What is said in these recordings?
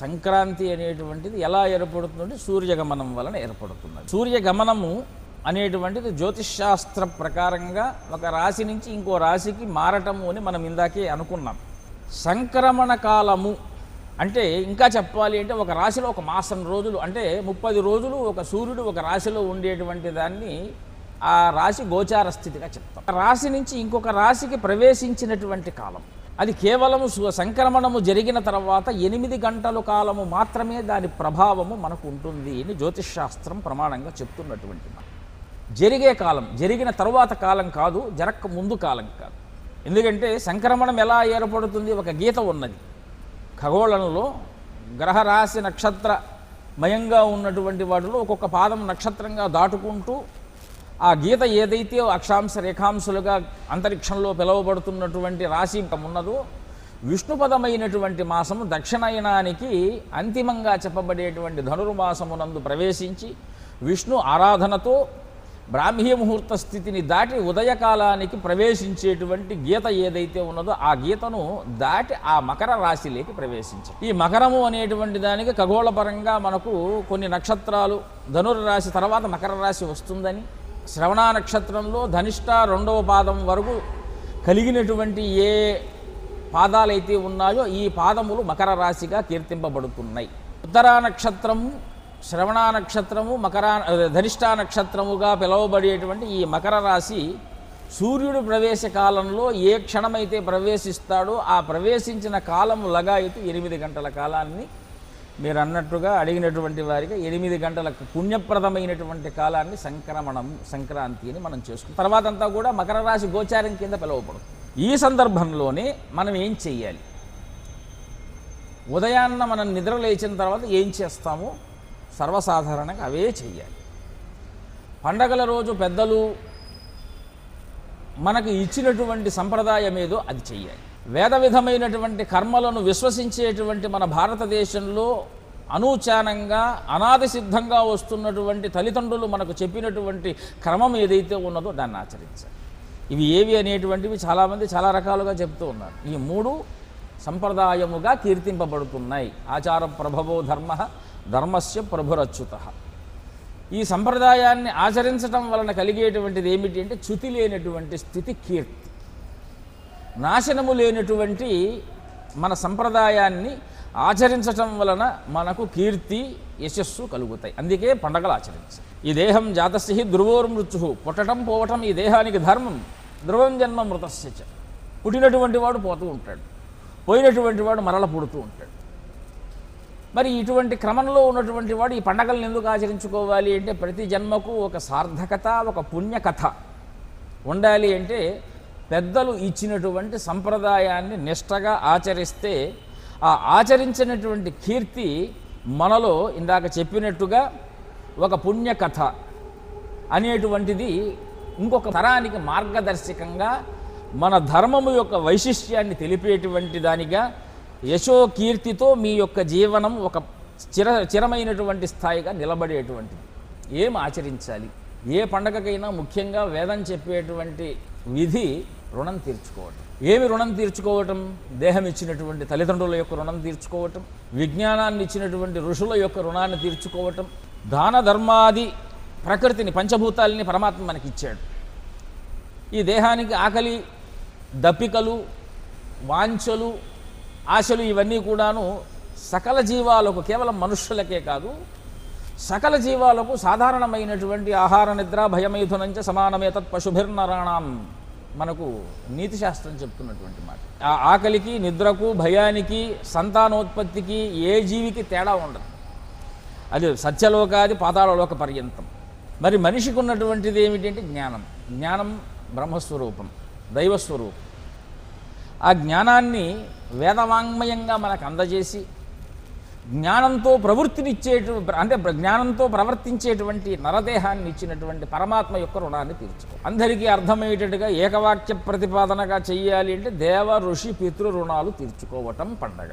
సంక్రాంతి అనేటువంటిది ఎలా ఏర్పడుతుందంటే సూర్యగమనం వలన ఏర్పడుతుంది సూర్యగమనము అనేటువంటిది జ్యోతిష్శాస్త్ర ప్రకారంగా ఒక రాశి నుంచి ఇంకో రాశికి మారటము అని మనం ఇందాకే అనుకున్నాం. సంక్రమణ కాలము అంటే ఇంకా చెప్పాలి అంటే ఒక రాశిలో ఒక మాసం రోజులు అంటే ముప్పది రోజులు ఒక సూర్యుడు ఒక రాశిలో ఉండేటువంటి దాన్ని ఆ రాశి గోచార స్థితిగా చెప్తాం. ఒక రాశి నుంచి ఇంకొక రాశికి ప్రవేశించినటువంటి కాలం. అది కేవలం సు- సంక్రమణము జరిగిన తర్వాత ఎనిమిది గంటల కాలము మాత్రమే దాని ప్రభావము మనకు ఉంటుంది అని జ్యోతిష్శాస్త్రం ప్రమాణంగా చెప్తున్నటువంటి మాట. జరిగే కాలం జరిగిన తరువాత కాలం కాదు జరక్క ముందు కాలం కాదు. ఎందుకంటే సంక్రమణం ఎలా ఏర్పడుతుంది? ఒక గీత ఉన్నది. ఖగోళంలో గ్రహరాశి నక్షత్ర మయంగా ఉన్నటువంటి వాటిలో ఒక్కొక్క పాదం నక్షత్రంగా దాటుకుంటూ ఆ గీత ఏదైతే అక్షాంశ రేఖాంశులుగా అంతరిక్షంలో పిలువబడుతున్నటువంటి రాశి ఉన్నదో విష్ణుపదమైనటువంటి మాసము దక్షిణాయనానికి అంతిమంగా చెప్పబడేటువంటి ధనుర్మాసమునందు ప్రవేశించి విష్ణు ఆరాధనతో బ్రాహ్మీ ముహూర్త స్థితిని దాటి ఉదయకాలానికి ప్రవేశించేటువంటి గీత ఏదైతే ఉన్నదో ఆ గీతను దాటి ఆ మకర రాశిలోకి ప్రవేశించారు ఈ మకరము అనేటువంటి దానికి ఖగోళపరంగా మనకు కొన్ని నక్షత్రాలు ధనుర్రాశి తర్వాత మకర రాశి వస్తుందని శ్రవణ నక్షత్రంలో ధనిష్ట రెండవ పాదం వరకు కలిగినటువంటి ఏ పాదాలైతే ఉన్నాయో ఈ పాదములు మకర రాశిగా కీర్తింపబడుతున్నాయి. ఉత్తరా నక్షత్రము శ్రవణ నక్షత్రము మకర ధనిష్ట నక్షత్రముగా పిలువబడేటువంటి ఈ మకర రాశి సూర్యుడు ప్రవేశ కాలంలో ఏ క్షణమైతే ప్రవేశిస్తాడో ఆ ప్రవేశించిన కాలం లగాయతు ఎనిమిది గంటల కాలాన్ని మీరు అన్నట్టుగా అడిగినటువంటి వారికి ఎనిమిది గంటల పుణ్యప్రదమైనటువంటి కాలాన్ని సంక్రమణం సంక్రాంతి అని మనం చేసుకుంటాం. తర్వాత అంతా కూడా మకర రాశి గోచారం కింద పిలువబడుతుంది. ఈ సందర్భంలోనే మనం ఏం చెయ్యాలి? ఉదయాన్న మనం నిద్ర లేచిన తర్వాత ఏం చేస్తామో? సర్వసాధారణంగా అవే చెయ్యాలి. పండగల రోజు పెద్దలు మనకు ఇచ్చినటువంటి సంప్రదాయం ఏదో అది చెయ్యాలి. వేద విధమైనటువంటి కర్మలను విశ్వసించేటువంటి మన భారతదేశంలో అనూచానంగా అనాది సిద్ధంగా వస్తున్నటువంటి తల్లిదండ్రులు మనకు చెప్పినటువంటి క్రమం ఏదైతే ఉన్నదో దాన్ని ఆచరించాలి. ఇవి ఏవి అనేటువంటివి చాలామంది చాలా రకాలుగా చెప్తూ ఉన్నారు. ఈ మూడు సంప్రదాయముగా కీర్తింపబడుతున్నాయి. ఆచార ప్రభవో ధర్మ ధర్మస్య ప్రభురచ్యుత. ఈ సంప్రదాయాన్ని ఆచరించటం వలన కలిగేటువంటిది ఏమిటి అంటే చ్యుతి లేనటువంటి స్థితి కీర్తి. నాశనము లేనటువంటి మన సంప్రదాయాన్ని ఆచరించటం వలన మనకు కీర్తి యశస్సు కలుగుతాయి. అందుకే పండగలు ఆచరించాలి. ఈ దేహం జాతస్య ధ్రువోర్మృత్యు పుట్టటం పోవటం ఈ దేహానికి ధర్మం. ధ్రువం జన్మ మృతశ్చ పుట్టినటువంటి వాడు పోతూ ఉంటాడు. పోయినటువంటి వాడు మరల పుడుతూ ఉంటాడు. మరి ఇటువంటి క్రమంలో ఉన్నటువంటి వాడు ఈ పండగలను ఎందుకు ఆచరించుకోవాలి అంటే ప్రతి జన్మకు ఒక సార్థకత ఒక పుణ్యకథ ఉండాలి అంటే పెద్దలు ఇచ్చినటువంటి సంప్రదాయాన్ని నిష్టగా ఆచరిస్తే ఆ ఆచరించినటువంటి కీర్తి మనలో ఇందాక చెప్పినట్టుగా ఒక పుణ్యకథ అనేటువంటిది ఇంకొక తరానికి మార్గదర్శకంగా మన ధర్మము యొక్క వైశిష్ట్యాన్ని తెలిపేటువంటి దానిగా యశో కీర్తితో మీ యొక్క జీవనం ఒక చిర చిరమైనటువంటి స్థాయిగా నిలబడేటువంటిది. ఏం ఆచరించాలి? ఏ పండగకైనా ముఖ్యంగా వేదం చెప్పేటువంటి విధి రుణం తీర్చుకోవటం. ఏమి రుణం తీర్చుకోవటం? దేహం ఇచ్చినటువంటి తల్లిదండ్రుల యొక్క రుణం తీర్చుకోవటం విజ్ఞానాన్ని ఇచ్చినటువంటి ఋషుల యొక్క రుణాన్ని తీర్చుకోవటం దాన ధర్మాది ప్రకృతిని పంచభూతాలని పరమాత్మ మనకి ఇచ్చాడు ఈ దేహానికి ఆకలి దప్పికలు వాంఛలు ఆశలు ఇవన్నీ కూడాను సకల జీవాలకు కేవలం మనుష్యులకే కాదు సకల జీవాలకు సాధారణమైనటువంటి ఆహార నిద్ర భయమైథునంచ సమానమే తత్ పశుభిర్నరాణం. మనకు నీతి శాస్త్రం చెప్తున్నటువంటి మాట. ఆ ఆకలికి నిద్రకు భయానికి సంతానోత్పత్తికి ఏ జీవికి తేడా ఉండదు. అది సత్యలోకాది పాతాళలోక పర్యంతం. మరి మనిషికి ఉన్నటువంటిది ఏమిటంటే జ్ఞానం. జ్ఞానం బ్రహ్మస్వరూపం దైవస్వరూపం. ఆ జ్ఞానాన్ని వేదవాంగ్మయంగా మనకు అందజేసి జ్ఞానంతో ప్రవృత్తినిచ్చేటు అంటే జ్ఞానంతో ప్రవర్తించేటువంటి నరదేహాన్ని ఇచ్చినటువంటి పరమాత్మ యొక్క రుణాన్ని తీర్చుకో. అందరికీ అర్థమయ్యేటట్టుగా ఏకవాక్య ప్రతిపాదనగా చెయ్యాలి అంటే దేవ ఋషి పితృ రుణాలు తీర్చుకోవటం పండగ.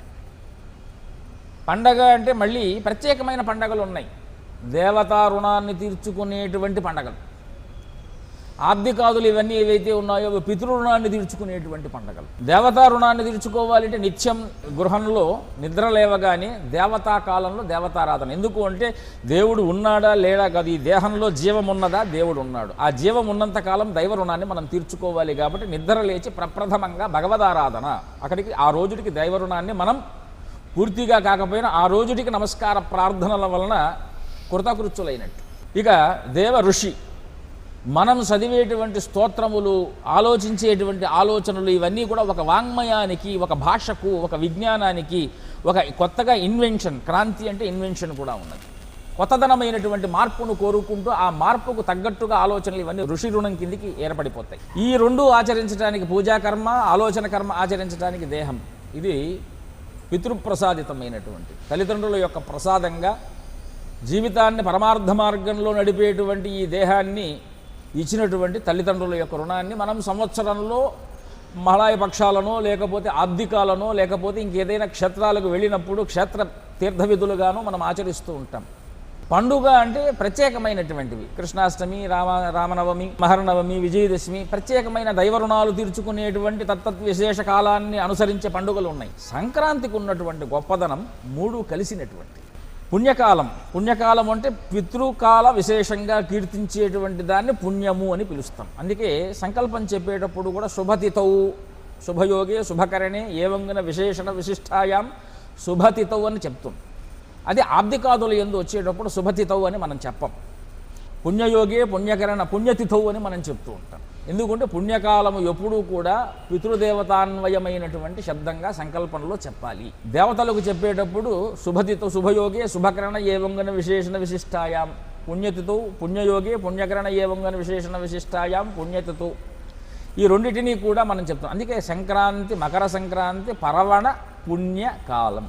పండగ అంటే మళ్ళీ ప్రత్యేకమైన పండగలు ఉన్నాయి దేవతా రుణాన్ని తీర్చుకునేటువంటి పండగలు. ఆర్థికాదులు ఇవన్నీ ఏవైతే ఉన్నాయో అవి తీర్చుకునేటువంటి పండగలు. దేవతా రుణాన్ని తీర్చుకోవాలంటే నిత్యం గృహంలో నిద్ర లేవగానే దేవతా కాలంలో దేవతారాధన. ఎందుకు అంటే దేవుడు ఉన్నాడా లేడా కాదు ఈ దేహంలో జీవం ఉన్నదా? దేవుడు ఉన్నాడు. ఆ జీవం ఉన్నంత కాలం దైవ రుణాన్ని మనం తీర్చుకోవాలి కాబట్టి నిద్ర లేచి ప్రప్రథమంగా భగవదారాధన. అక్కడికి ఆ రోజుడికి దైవ రుణాన్ని మనం పూర్తిగా కాకపోయినా ఆ రోజుడికి నమస్కార ప్రార్థనల వలన కృతకృత్యులైనట్టు. ఇక దేవ ఋషి మనం చదివేటువంటి స్తోత్రములు ఆలోచించేటువంటి ఆలోచనలు ఇవన్నీ కూడా ఒక వాంగ్మయానికి ఒక భాషకు ఒక విజ్ఞానానికి ఒక కొత్తగా ఇన్వెన్షన్ క్రాంతి అంటే ఇన్వెన్షన్ కూడా ఉన్నది. కొత్తదనమైనటువంటి మార్పును కోరుకుంటూ ఆ మార్పుకు తగ్గట్టుగా ఆలోచనలు ఇవన్నీ ఋషి రుణం కిందికి ఏర్పడిపోతాయి. ఈ రెండు ఆచరించడానికి పూజాకర్మ ఆలోచన కర్మ ఆచరించడానికి దేహం. ఇది పితృప్రసాదితమైనటువంటి తల్లిదండ్రుల యొక్క ప్రసాదంగా జీవితాన్ని పరమార్థ మార్గంలో నడిపేటువంటి ఈ దేహాన్ని ఇచ్చినటువంటి తల్లిదండ్రుల యొక్క రుణాన్ని మనం సంవత్సరంలో మలాయ పక్షాలనో లేకపోతే ఆబ్దికాలనో లేకపోతే ఇంకేదైనా క్షేత్రాలకు వెళ్ళినప్పుడు క్షేత్ర తీర్థ విధులుగాను మనం ఆచరిస్తూ ఉంటాం. పండుగ అంటే ప్రత్యేకమైనటువంటివి. కృష్ణాష్టమి రామ రామనవమి మహర్నవమి విజయదశమి ప్రత్యేకమైన దైవ రుణాలు తీర్చుకునేటువంటి తత్త విశేష కాలాన్ని అనుసరించే పండుగలు ఉన్నాయి. సంక్రాంతికి ఉన్నటువంటి గొప్పదనం మూడు కలిసినటువంటి. పుణ్యకాలం. పుణ్యకాలం అంటే పితృకాల విశేషంగా కీర్తించేటువంటి దాన్ని పుణ్యము అని పిలుస్తాం. అందుకే సంకల్పం చెప్పేటప్పుడు కూడా శుభతిథౌ శుభయోగే శుభకరణే ఏవంగన విశేషణ విశిష్టాయాం శుభతిథౌ అని చెప్తాం. అది ఆబ్దికాదులు ఎందు వచ్చేటప్పుడు శుభతిథౌ అని మనం చెప్పం. పుణ్యయోగే పుణ్యకరణ పుణ్యతిథవు అని మనం చెప్తూ ఉంటాం. ఎందుకంటే పుణ్యకాలము ఎప్పుడూ కూడా పితృదేవతాన్వయమైనటువంటి శబ్దంగా సంకల్పంలో చెప్పాలి. దేవతలకు చెప్పేటప్పుడు శుభతితో శుభయోగే శుభకరణ ఏవంగన విశేషణ విశిష్టాయాం. పుణ్యతితో పుణ్యయోగే పుణ్యకరణ ఏవంగన విశేషణ విశిష్టాయాం పుణ్యతితో ఈ రెండింటినీ కూడా మనం చెప్తాం. అందుకే సంక్రాంతి మకర సంక్రాంతి పరవణ పుణ్యకాలం.